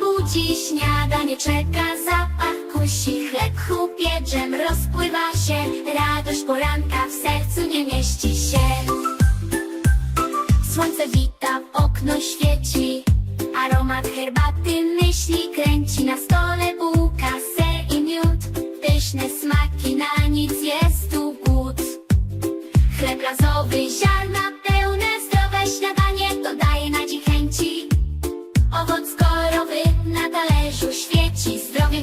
budzi Śniadanie czeka, zapach kusi Chleb chrupie, dżem rozpływa się Radość poranka w sercu nie mieści się. Słońce wita, w okno świeci Aromat herbaty myśli kręci. Na stole bułka, ser i miód Pyszne smaki, na nic jest tu głód. Chleb razowy, ziarna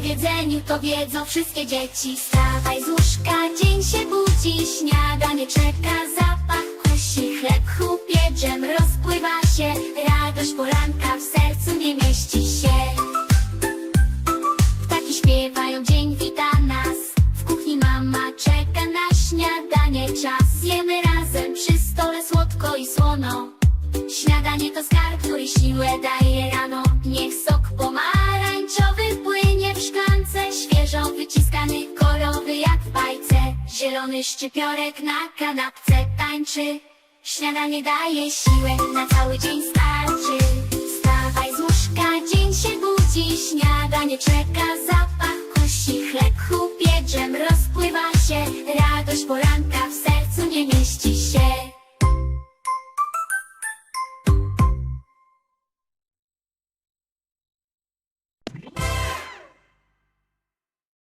jedzeniu to wiedzą wszystkie dzieci. Stawaj z łóżka, dzień się budzi Śniadanie czeka, zapach kusi Chleb chrupie, dżem rozpływa się Radość poranka w sercu nie mieści się. Ptaki śpiewają, dzień wita nas. W kuchni mama czeka na śniadanie Czas. Jemy razem przy stole słodko i słono. Śniadanie to skarb, który siłę daje rano. Niech sok bajce Zielony szczypiorek na kanapce tańczy. Śniadanie daje siłę, na cały dzień starczy. Wstawaj z łóżka, dzień się budzi. Śniadanie czeka, zapach kusi Chleb chrupie, dżem rozpływa się. Radość poranka w sercu nie mieści się